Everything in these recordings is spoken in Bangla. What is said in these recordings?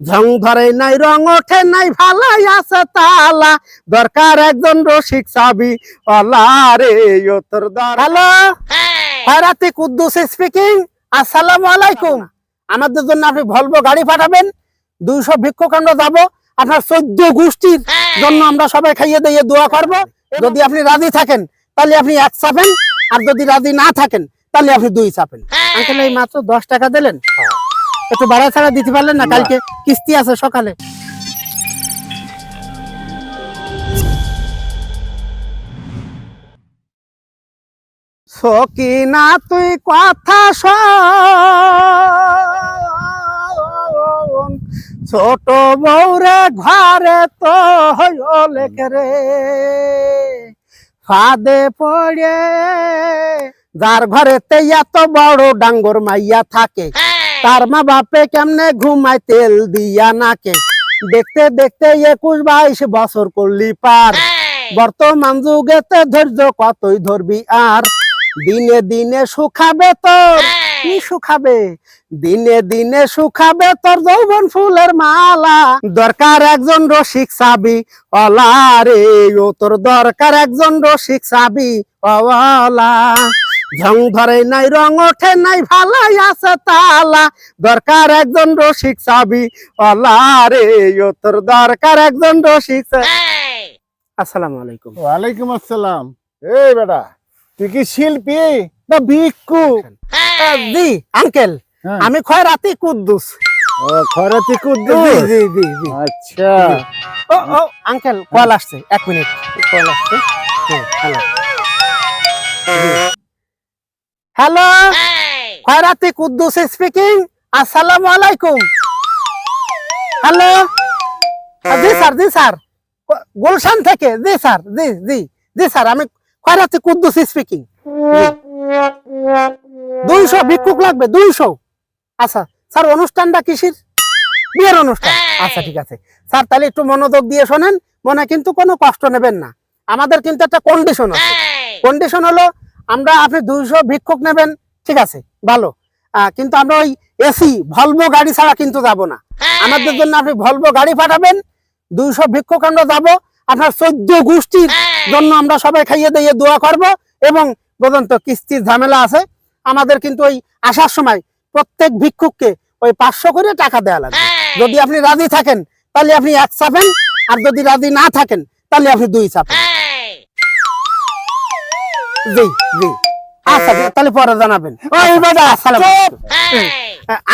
ঝং ধরে নাই রং ওঠে নাই ভালাই আছে তালা। দরকার একজন রসিক চাবি অলা রে ও তোর দর হ্যালো? খয়রাতি কুদ্দুস স্পিকিং আসসালামু আলাইকুম। আমাদের জন্য আপনি ভলভো গাড়ি পাঠাবেন দুইশো ভিক্ষুকাণ্ড যাব আপনার চোদ্দ গোষ্ঠীর জন্য আমরা সবাই খাইয়ে দিয়ে দোয়া করব। যদি আপনি রাজি থাকেন তাহলে আপনি এক চাপেন আর যদি রাজি না থাকেন তাহলে আপনি দুই চাপেন। আঙ্কেল এই মাত্র দশ টাকা দিলেন? একটু ভাড়া ছাড়া দিতে পারলেন না কালকে? কিস্তি আছে সকালে। সকিনা তুই কথা ছোট বৌরে ঘরে তো হইলেক রে। ফাদে পড়ে যার ঘরে এত বড় ডাঙ্গর মাইয়া থাকে। তার মা বাপে কেমনে ঘুমায় তেল দিয়া নাকে? দেখতে দেখতে একুশ বাইশ বছর করলি পার। বর্তমান যুগেতে ধৈর্য কতই ধরবি আর? দিনে দিনে সুখাবে তোর, কি সুখাবে দিনে দিনে সুখাবে তোর যৌবন ফুলের মালা। দরকার একজন রসিক সাবি, অলা রে, ও তোর দরকার একজন রসিক সাবি অলা। ঝং ধরে নাই রং ওঠে নাই ভালাই আছে তালা। দরকার একজন রসিক সাবি অলা রে ও তোর দরকার একজন রসিক আসসালামু আলাইকুম। ওয়ালাইকুম আসসালাম। এই বেটা তুই কি শিল্পী? না ভিক্ষু? জি আঙ্কেল হ্যাঁ। আমি খয়রাতি কুদ্দুস। ও জি কুদ্দুস? জি জি জি আচ্ছা। ও ও আঙ্কেল কল আসছে এক মিনিট। কল আসছে? হ্যাঁ hello. Hello Khairati Quddus speaking আসসালামু আলাইকুম হ্যালো জি স্যার জি স্যার। গুলশান থেকে। জি স্যার জি জি জি স্যার আমি খয়রাতি কুদ্দুস স্পিকিং দুইশো ভিক্ষুক লাগবে দুইশো। আচ্ছা স্যার অনুষ্ঠানটা কিসির? বিয়ের অনুষ্ঠান। আচ্ছা ঠিক আছে। স্যার তাহলে একটু মনোযোগ দিয়ে শোনেন। মনে কিন্তু কোনো কষ্ট নেবেন না। আমাদের কিন্তু একটা কন্ডিশন আছে। কন্ডিশন হলো আমরা আপনি দুইশো ভিক্ষুক নেবেন ঠিক আছে ভালো। কিন্তু আমরা ওই এসি ভলভো গাড়ি ছাড়া কিন্তু যাব না। আমাদের জন্য আপনি ভলভো গাড়ি পাঠাবেন দুইশো ভিক্ষুক আমরা যাব আপনার চোদ্দ গোষ্ঠীর জন্য আমরা সবাই খাইয়ে দিয়ে দোয়া করব এবং বলুন তো কিস্তির ঝামেলা আছে। আমাদের কিন্তু ওই আসার সময় প্রত্যেক ভিক্ষুককে ওই পাঁচশো করে টাকা দেওয়া লাগবে। যদি আপনি রাজি থাকেন তাহলে আপনি এক চাপেন আর যদি রাজি না থাকেন তাহলে আপনি দুই চাপেন। জি জি। আচ্ছা তাহলে পরে জানাবেন। ওই বাবা আসসালামু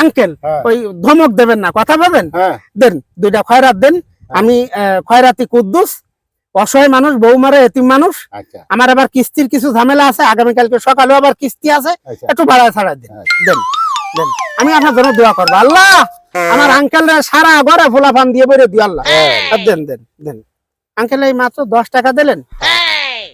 আঙ্কেল হ্যাঁ। ওই ধমক দেবেন না কথা বলবেন? হ্যাঁ। দেন দুইটা খয়রাত দেন। আমি খয়রাতি কুদ্দুস অসহায় মানুষ বৌমারে এতিম মানুষ। আচ্ছা। আমার আবার কিস্তির কিছু ঝামেলা আছে আগামীকালকে সকালে আবার কিস্তি আছে। আচ্ছা। একটু ভাড়া ছাড়া দেন। আচ্ছা। দেন দেন। আমি আপনার জন্য দোয়া করব। আল্লাহ! আমার আঙ্কেল সারা ঘরে ফোলা ফান দিয়ে বেরো দিও আল্লাহ। দেন দেন দেন। আঙ্কেল এই মাত্র দশ টাকা দিলেন?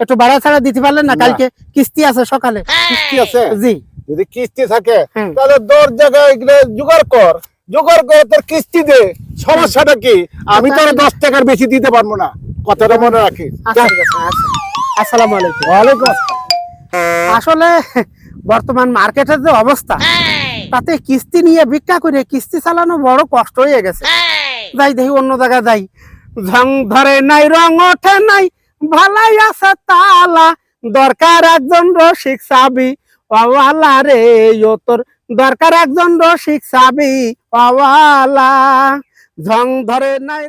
একটু ভাড়া ছাড়া দিতে পারলেন না। কালকে? কিস্তি আছে সকালে। কিস্তি আছে? জি। যদি কিস্তি থাকে তাহলে দশ জায়গায় এগুলো জোগাড় কর। জোগাড় করে তোর কিস্তি দে। সমস্যাটা কি? আমি তোর দশ টাকার বেশি দিতে পারব না। কথাটা মনে রাখিস। আচ্ছা ঠিক আছে আচ্ছা। আসসালামু আলাইকুম। ওয়ালাইকুম আসলে বর্তমান মার্কেটের যে অবস্থা তাতে কিস্তি নিয়ে ভিক্ষা করে কিস্তি চালানো বড় কষ্ট হয়ে গেছে। যাই দেখি অন্য জায়গায় যাই। ঝং ধরে নাই রং ওঠে নাই। ভালাই আছে তালা, দরকার একজন রসিক সাবি। ওয়ালা রে, ও তোর দরকার একজন রসিক সাবি। ওয়ালা ঝং ধরে নাই